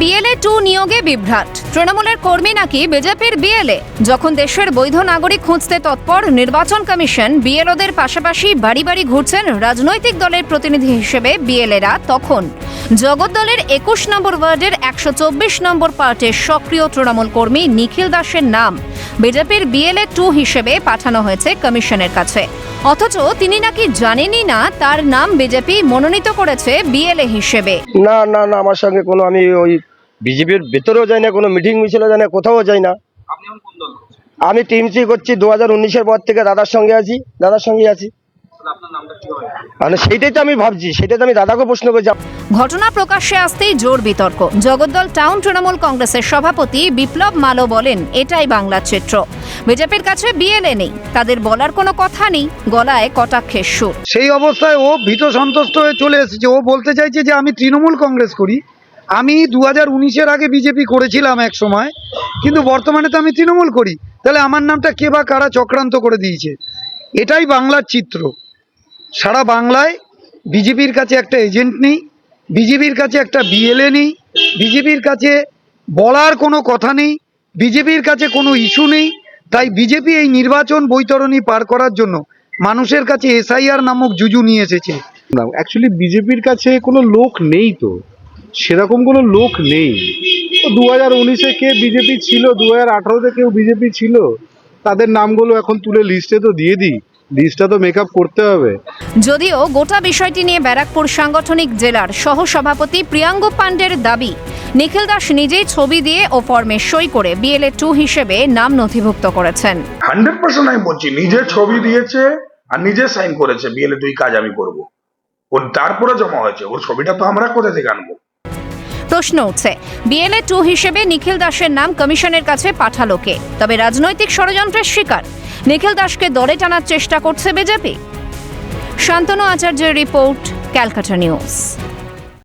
BLA two নিয়োগে বিভ্রাট। তৃণমূলের কর্মী নাকি বিজেপির বিএলএ যখন দেশের বৈধ নাগরিক খুঁজতে তৎপর, নির্বাচন কমিশন বিএলওদের পাশাপাশি বাড়ি বাড়ি ঘুরছেন রাজনৈতিক দলের প্রতিনিধি হিসেবে বিএলএরা তখন। জগদ্দলের একুশ নম্বর ওয়ার্ডের একশো চব্বিশ নম্বর পার্টের সক্রিয় তৃণমূল কর্মী নিখিল দাসের নাম বিজেপির বিএলএ টু হিসেবে পাঠানো হয়েছে কমিশনের কাছে। অথচ তিনি নাকি জানেনই না তার নাম বিজেপি মনোনীত করেছে বিএলএ হিসেবে। না না না আমার সঙ্গে কোনো আমি ওই বিজেপির ভেতরেও যাই না কোনো মিটিং মিছিলে যাই না কোথাও যাই না। আমি টিম সি আমি টিএমসি করছি দু হাজার উনিশের পর থেকে দাদার সঙ্গে আছি দাদার সঙ্গে আছি। তাহলে আপনার নামটা কি হবে? মানে সেইটাই তো আমি ভাবছি সেটাই তো আমি দাদাকে প্রশ্ন করছি। ঘটনা প্রকাশ্যে আসতেই জোর বিতর্ক। জগদ্দল টাউন তৃণমূল কংগ্রেসের সভাপতি বিপ্লব মালো বলেন, এটাই বাংলার চিত্র। বিজেপির কাছে বিএলএ নেই। তাদের বলার কোনো কথা নেই। গলায় কটাক্ষের সুর। সেই অবস্থায় ও ভীত সন্তুষ্ট হয়ে চলে এসেছে। ও বলতে চাইছে যে, আমি তৃণমূল কংগ্রেস করি। আমি দু হাজার উনিশের আগে বিজেপি করেছিলাম এক সময়, কিন্তু বর্তমানে তো আমি তৃণমূল করি। তাহলে আমার নামটা কে বা কারা চক্রান্ত করে দিয়েছে? এটাই বাংলার চিত্র। সারা বাংলায় বিজেপির কাছে একটা এজেন্ট নেই। বিজেপির কাছে একটা বিএলএ নেই, বিজেপির কাছে বলার কোনো কথা নেই, বিজেপির কাছে কোনো ইস্যু নেই, তাই বিজেপি এই নির্বাচন বৈতরণী পার করার জন্য মানুষের কাছে এসআইআর নামক জুজু নিয়ে এসেছে। অ্যাকচুয়ালি বিজেপির কাছে কোনো লোক নেই তো, সেরকম কোনো লোক নেই। দু হাজার উনিশে কে বিজেপি ছিল দু হাজার আঠারোতে কেউ বিজেপি ছিল, তাদের নামগুলো এখন তুলে লিস্টে তো দিয়ে দিই। লিস্টটা তো মেক করতে হবে। যদিও গোটা বিষয়টি নিয়ে ব্যারাকপুর সাংগঠনিক জেলার সহসভাপতি প্রিয়াঙ্গ পাণ্ডের দাবি নিখিল দাস নিজেই ছবি দিয়ে ও ফর্মে সই করে বিএলএ টু হিসেবে নাম নথিভুক্ত করেছেন। হান্ড্রেড পার্সেন্ট আমি বলছি নিজে ছবি দিয়েছে আর নিজে সাইন করেছে বিএলএ দুই কাজ আমি করব। ওর তারপরে জমা হয়েছে ওর ছবিটা তো আমরা কোথা থেকে আনব? প্রশ্ন উঠছে বিএলএ টু হিসেবে নিখিল দাসের নাম কমিশনের কাছে পাঠালো কে? তবে রাজনৈতিক ষড়যন্ত্রের শিকার নিখিল দাসকে দলে টানার চেষ্টা করছে বিজেপি। শান্তনু আচার্যের রিপোর্ট ক্যালকাটা নিউজ।